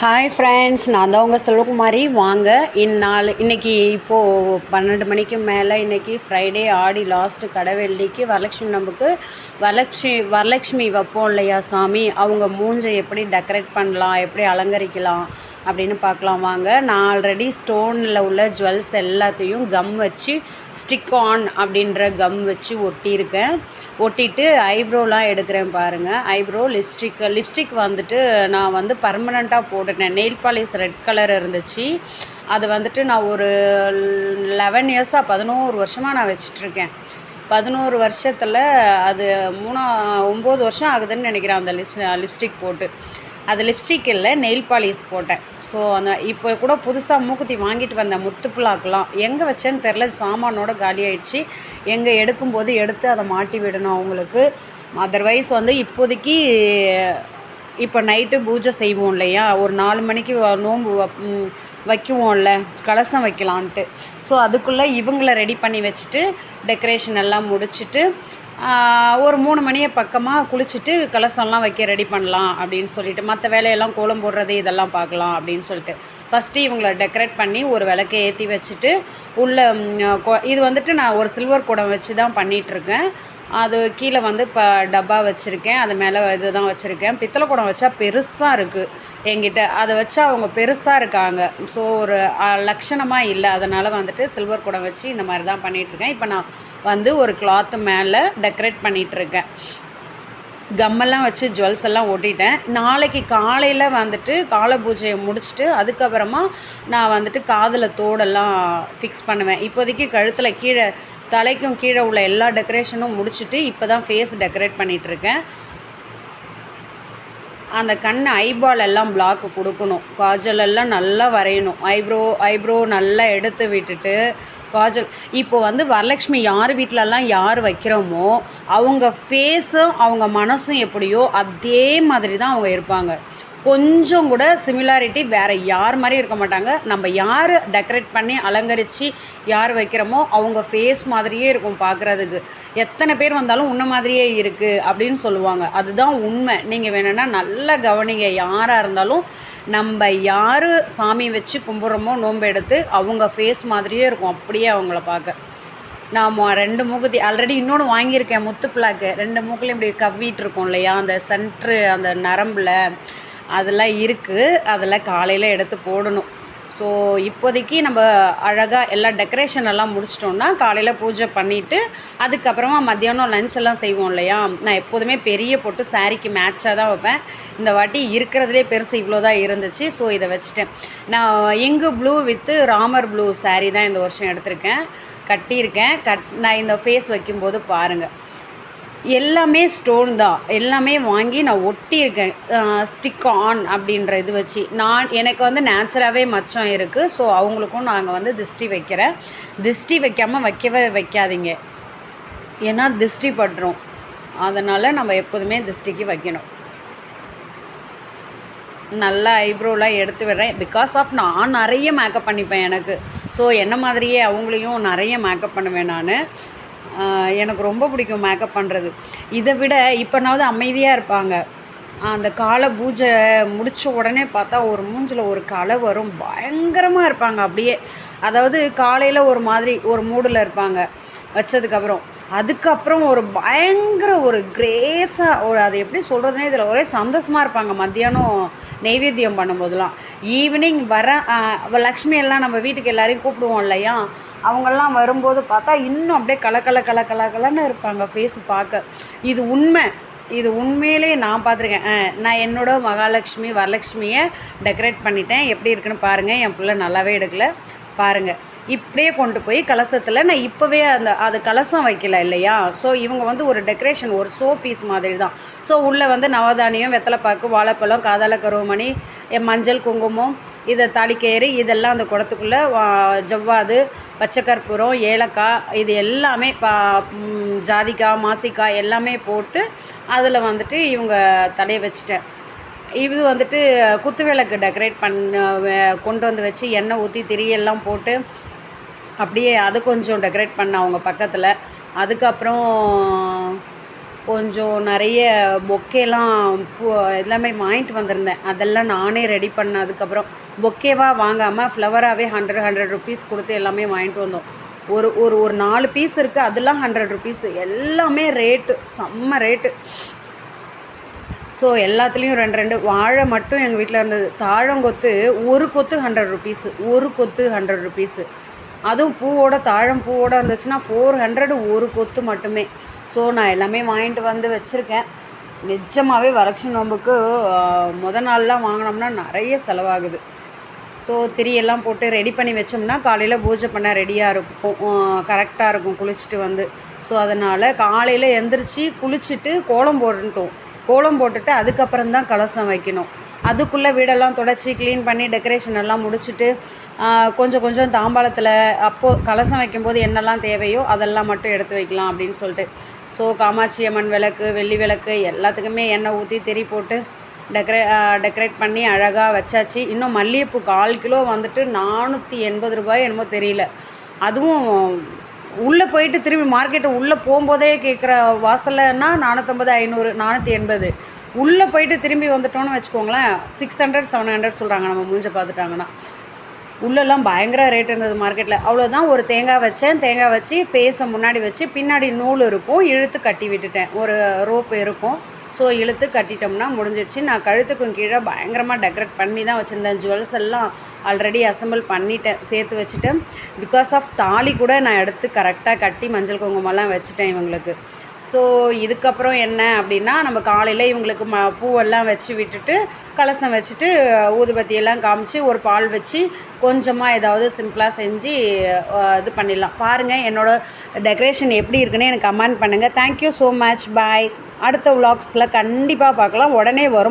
Hi friends நான் தான் உங்கள் செல்வகுமாரி. வாங்க இந்நாள் இன்றைக்கி இப்போது பன்னெண்டு மணிக்கு மேலே இன்றைக்கி ஃப்ரைடே ஆடி லாஸ்ட்டு கடைவெள்ளிக்கு வரலட்சுமி நமக்கு வரலட்சுமி வரலட்சுமி வைப்போம் இல்லையா சாமி? அவங்க மூஞ்சை எப்படி டெக்கரேட் பண்ணலாம் எப்படி அலங்கரிக்கலாம்? அப்படின்னு பார்க்கலாம் வாங்க. நான் ஆல்ரெடி ஸ்டோனில் உள்ள ஜுவல்ஸ் எல்லாத்தையும் கம் வச்சு ஸ்டிக் ஆன் அப்படின்ற கம் வச்சு ஒட்டியிருக்கேன். ஒட்டிட்டு ஐப்ரோலாம் எடுக்கிறேன் பாருங்கள் ஐப்ரோ லிப்ஸ்டிக் லிப்ஸ்டிக் வந்துட்டு நான் வந்து பர்மனெண்ட்டாக போட்டுட்டேன். நெயில் பாலிஷ் ரெட் கலர் இருந்துச்சு. அது வந்துட்டு நான் ஒரு லெவன் இயர்ஸாக பதினோரு வருஷமாக நான் வச்சிட்ருக்கேன். பதினோரு வருஷத்தில் அது மூணா ஒம்பது வருஷம் ஆகுதுன்னு நினைக்கிறேன் அந்த லிப்ஸ் லிப்ஸ்டிக் போட்டு. அது லிப்ஸ்டிக் இல்லை நெயில் பாலிஷ் போட்டேன். ஸோ அந்த இப்போ கூட புதுசாக மூக்குத்தி வாங்கிட்டு வந்த முத்து புலாக்கெலாம் எங்கே வச்சேன்னு தெரில சாமானோட காலி ஆயிடுச்சு. எங்கே எடுக்கும்போது எடுத்து அதை மாட்டி விடணும் அவங்களுக்கு. அதர்வைஸ் வந்து இப்போதைக்கு இப்போ நைட்டு பூஜை செய்வோம் இல்லையா? ஒரு நாலு மணிக்கு வ- வ- வைக்குவோம்ல கலசம் வைக்கலான்ட்டு. ஸோ அதுக்குள்ளே இவங்கள ரெடி பண்ணி வச்சுட்டு டெக்கரேஷன் எல்லாம் முடிச்சுட்டு ஒரு மூணு மணியை பக்கமாக குளிச்சுட்டு கலசம்லாம் வைக்க ரெடி பண்ணலாம் அப்படின்னு சொல்லிட்டு மற்ற வேலையெல்லாம் கோலம் போடுறது இதெல்லாம் பார்க்கலாம் அப்படின்னு சொல்லிட்டு. ஃபஸ்ட்டு இவங்கள டெக்கரேட் பண்ணி ஒரு விளக்கை ஏற்றி வச்சுட்டு உள்ள கொ- இது வந்துட்டு நான் ஒரு சில்வர் குடம் வச்சு தான் பண்ணிகிட்ருக்கேன் அது கீழே வந்து இப்போ டப்பா வச்சுருக்கேன். அது மேலே இது தான் வச்சுருக்கேன். பித்தளை குடம் வச்சா பெருசாக இருக்குது என்கிட்ட. அதை வச்சா அவங்க பெருசாக இருக்காங்க. ஸோ ஒரு லட்சணமாக இல்லை. அதனால் வந்துட்டு சில்வர் குடம் வச்சு இந்த மாதிரி தான் பண்ணிகிட்ருக்கேன் இப்போ நான் வந்து ஒரு கிளாத்து மேலே டெக்கரேட் பண்ணிகிட்ருக்கேன் கம்மெல்லாம் வச்சு ஜுவல்ஸ் எல்லாம் ஒட்டிட்டேன் நாளைக்கு காலையில் வந்துட்டு கால பூஜையை முடிச்சுட்டு அதுக்கப்புறமா நான் வந்துட்டு காதில் தோடெல்லாம் ஃபிக்ஸ் பண்ணுவேன். இப்போதைக்கு கழுத்தில் கீழே தலைக்கும் கீழே உள்ள எல்லா டெக்கரேஷனும் முடிச்சுட்டு இப்போ தான் ஃபேஸ் டெக்கரேட் பண்ணிகிட்ருக்கேன் அந்த கண் ஐபால் எல்லாம் பிளாக் கொடுக்கணும். காஜல் எல்லாம் நல்லா வரையணும். ஐப்ரோ ஐப்ரோ நல்லா எடுத்து விட்டுட்டு காஜல். இப்போ வந்து வரலட்சுமி யார் வீட்டிலலாம் யார் வைக்கிறோமோ அவங்க ஃபேஸும் அவங்க மனசும் எப்படியோ அதே மாதிரி தான் அவங்க இருப்பாங்க. கொஞ்சம் கூட சிமிலாரிட்டி வேறு யார் மாதிரி இருக்க மாட்டாங்க. நம்ம யார் டெக்கரேட் பண்ணி அலங்கரித்து யார் வைக்கிறோமோ அவங்க ஃபேஸ் மாதிரியே இருக்கும் பார்க்குறதுக்கு எத்தனை பேர் வந்தாலும் உன்ன மாதிரியே இருக்குது அப்படின்னு சொல்லுவாங்க. அதுதான் உண்மை. நீங்கள் வேணும்னா நல்லா கவனிங்க. யாராக இருந்தாலும் நம்ம யார் சாமி வச்சு கும்பிட்றோமோ நோன்பு எடுத்து அவங்க ஃபேஸ் மாதிரியே இருக்கும். அப்படியே அவங்கள பார்க்க. நான் மொ- ரெண்டு மூக்குத்தி ஆல்ரெடி இன்னொன்று வாங்கியிருக்கேன் முத்து பிளாக்கு ரெண்டு மூக்குலையும் இப்படி கவ்விட்டு இருக்கோம் இல்லையா? அந்த சென்ட்ரு அந்த நரம்பில். அதெல்லாம் இருக்குது அதெல்லாம் காலையில் எடுத்து போடணும். ஸோ இப்போதைக்கு நம்ம அழகாக எல்லா டெக்கரேஷன் எல்லாம் முடிச்சிட்டோம்னா காலையில் பூஜை பண்ணிவிட்டு அதுக்கப்புறமா மத்தியானம் லஞ்ச் எல்லாம் செய்வோம் இல்லையா? நான் எப்போதுமே பெரிய பொட்டு சாரீக்கு மேட்சாக தான் வைப்பேன். இந்த வாட்டி இருக்கிறதுலே பெருசு இவ்வளோ தான் இருந்துச்சு. ஸோ இதை வச்சுட்டேன். நான் இங்கு blue with Ramar blue saree தான் இந்த வருஷம் எடுத்திருக்கேன். கட்டியிருக்கேன். கட் நான் இந்த ஃபேஸ் வைக்கும்போது பாருங்கள் எல்லாமே ஸ்டோன் தான். எல்லாமே வாங்கி நான் ஒட்டியிருக்கேன். ஸ்டிக் ஆன் அப்படின்ற இது வச்சு. நான் எனக்கு வந்து நேச்சுராகவே மச்சம் இருக்குது ஸோ அவங்களுக்கும் நாங்கள் வந்து திஷ்டி வைக்கிறேன். திஷ்டி வைக்காமல் வைக்கவே வைக்காதீங்க. ஏன்னா திஷ்டி படுறோம் அதனால் நம்ம எப்போதுமே திஷ்டிக்கு வைக்கணும். நல்லா ஐப்ரோலாம் எடுத்து விடுறேன். பிகாஸ் ஆஃப் நான் நிறைய மேக்கப் பண்ணிப்பேன் எனக்கு. ஸோ என்ன மாதிரியே அவங்களையும் நிறைய மேக்கப் பண்ணுவேன் நான். எனக்கு ரொம்ப பிடிக்கும் மேக்கப் பண்ணுறது இதை விட இப்போனாவது அமைதியாக இருப்பாங்க. அந்த காலை பூஜை முடித்த உடனே பார்த்தா ஒரு மூஞ்சில் ஒரு கலை வரும். பயங்கரமாக இருப்பாங்க அப்படியே. அதாவது காலையில் ஒரு மாதிரி ஒரு மூடில் இருப்பாங்க வச்சதுக்கப்புறம் அதுக்கப்புறம் ஒரு பயங்கர ஒரு கிரேஸாக ஒரு அது எப்படி சொல்கிறதுனே இதில் ஒரே சந்தோஷமாக இருப்பாங்க மத்தியானம் நெய்வேத்தியம் பண்ணும்போதெல்லாம். ஈவினிங் வர லக்ஷ்மி எல்லாம் நம்ம வீட்டுக்கு எல்லாரையும் கூப்பிடுவோம் இல்லையா? அவங்கெல்லாம் வரும்போது பார்த்தா இன்னும் அப்படியே கல கல கலன்னு இருப்பாங்க ஃபேஸ் பார்க்க. இது உண்மை. இது உண்மையிலே நான் பார்த்துருக்கேன். ஆ, நான் என்னோட மகாலட்சுமி வரலட்சுமியை டெக்கரேட் பண்ணிட்டேன். எப்படி இருக்குன்னு பாருங்கள் என் பிள்ளை நல்லாவே எடுக்கல. பாருங்கள் இப்படியே கொண்டு போய் கலசத்தில் நான் இப்போவே அந்த அது கலசம் வைக்கல இல்லையா? ஸோ இவங்க வந்து ஒரு டெக்கரேஷன் ஒரு ஷோ பீஸ் மாதிரி தான் ஸோ உள்ளே வந்து நவதானியம் வெத்தலைப்பாக்கு வாழைப்பழம் காதால கருவமணி மஞ்சள் குங்குமம் இதை தாலிக்கயிறு இதெல்லாம் அந்த குடத்துக்குள்ளே ஜவ்வாது பச்சை கற்பூரம் ஏலக்காய் இது எல்லாமே பா ஜாதிக்காய் மாசிக்காய் எல்லாமே போட்டு அதில் வந்துட்டு இவங்க தலையை வச்சுட்டேன். இது வந்துட்டு குத்து விளக்கு டெக்கரேட் பண்ண கொண்டு வந்து வச்சு எண்ணெய் ஊற்றி திரியெல்லாம் போட்டு அப்படியே அது கொஞ்சம் டெக்கரேட் பண்ண அவங்க பக்கத்தில். அதுக்கப்புறம் கொஞ்சம் நிறைய பொக்கேலாம் பூ எல்லாமே வாங்கிட்டு வந்திருந்தேன். அதெல்லாம் நானே ரெடி பண்ணேன் அதுக்கப்புறம் பொக்கேவாக வாங்காமல் ஃப்ளவராகவே ஹண்ட்ரட் ஹண்ட்ரட் ருபீஸ் கொடுத்து எல்லாமே வாங்கிட்டு வந்தோம். ஒரு ஒரு ஒரு நாலு பீஸ் இருக்குது அதெல்லாம் ஹண்ட்ரட் ருபீஸ் எல்லாமே ரேட்டு செம்ம ரேட்டு ஸோ எல்லாத்துலேயும் ரெண்டு ரெண்டு. வாழை மட்டும் எங்கள் வீட்டில் இருந்தது. தாழங்கொத்து ஒரு கொத்து ஹண்ட்ரட் ருபீஸு ஒரு கொத்து ஹண்ட்ரட் ருபீஸு அதுவும் பூவோட தாழம் பூவோட இருந்துச்சுன்னா ஃபோர் ஹண்ட்ரடு ஒரு கொத்து மட்டுமே. ஸோ நான் எல்லாமே வாங்கிட்டு வந்து வச்சுருக்கேன். நிஜமாகவே வறட்சி நோம்புக்கு முதல் முத நாள்லாம் வாங்கினோம்னா நிறைய செலவாகுது. ஸோ திரியெல்லாம் போட்டு ரெடி பண்ணி வச்சோம்னா காலையில் பூஜை பண்ண ரெடியாக இருக்கும். கரெக்டாக இருக்கும் குளிச்சுட்டு வந்து. ஸோ அதனால் காலையில் எந்திரிச்சு குளிச்சுட்டு கோலம் போட்டுட்டோம் கோலம் போட்டுட்டு அதுக்கப்புறம் தான் கலசம் வைக்கணும். அதுக்குள்ளே வீடெல்லாம் தொடச்சி க்ளீன் பண்ணி டெக்கரேஷன் எல்லாம் முடிச்சுட்டு கொஞ்சம் கொஞ்சம் தாம்பாளத்தில் அப்போது கலசம் வைக்கும்போது என்னெல்லாம் தேவையோ அதெல்லாம் மட்டும் எடுத்து வைக்கலாம் அப்படின்னு சொல்லிட்டு. ஸோ காமாட்சி அம்மன் விளக்கு வெள்ளி விளக்கு எல்லாத்துக்குமே எண்ணெய் ஊற்றி திரி போட்டு டெக்கரே டெக்கரேட் பண்ணி அழகாக வச்சாச்சு. இன்னும் மல்லிகைப்பூ கால் கிலோ வந்துட்டு நானூற்றி எண்பது ரூபாய் என்னமோ தெரியல. அதுவும் உள்ளே போயிட்டு திரும்பி மார்க்கெட்டு உள்ளே போகும்போதே கேட்குற வாசலைன்னா நானூற்றம்பது ஐநூறு நானூற்றி எண்பது. உள்ளே போயிட்டு திரும்பி வந்துட்டோன்னு வச்சுக்கோங்களேன் சிக்ஸ் ஹண்ட்ரட் செவன் ஹண்ட்ரட் சொல்கிறாங்க நம்ம மூஞ்ச பார்த்துட்டாங்கன்னா. உள்ளெல்லாம் பயங்கர ரேட் இருந்தது மார்க்கெட்டில் அவ்வளோதான் ஒரு தேங்காய் வச்சேன் தேங்காய் வச்சு ஃபேஸை முன்னாடி வச்சு பின்னாடி நூல் இருக்கும் இழுத்து கட்டி விட்டுட்டேன். ஒரு ரோப் இருக்கும். ஸோ இழுத்து கட்டிட்டோம்னா முடிஞ்சிடுச்சு நான் கழுத்துக்கும் கீழே பயங்கரமாக டெக்கரேட் பண்ணி தான் வச்சுருந்தேன். ஜுவல்ஸ் எல்லாம் ஆல்ரெடி அசெம்பிள் பண்ணிட்டேன் சேர்த்து வச்சுட்டேன் பிகாஸ் ஆஃப் தாலி கூட நான் எடுத்து கரெக்டாக கட்டி மஞ்சள் குங்குமம்லாம் வச்சுட்டேன் இவங்களுக்கு. ஸோ இதுக்கப்புறம் என்ன அப்படின்னா நம்ம காலையில் இவங்களுக்கு ம பூவெல்லாம் வச்சு விட்டுட்டு கலசம் வச்சுட்டு ஊதுபத்தியெல்லாம் காமிச்சு ஒரு பால் வச்சு கொஞ்சமாக ஏதாவது சிம்பிளாக செஞ்சு இது பண்ணிடலாம். பாருங்கள் என்னோடய டெக்கரேஷன் எப்படி இருக்குன்னு எனக்கு கமெண்ட் பண்ணுங்கள் தேங்க்யூ ஸோ மச் பாய் அடுத்த vlogsல கண்டிப்பாக பார்க்கலாம். உடனே வரும்.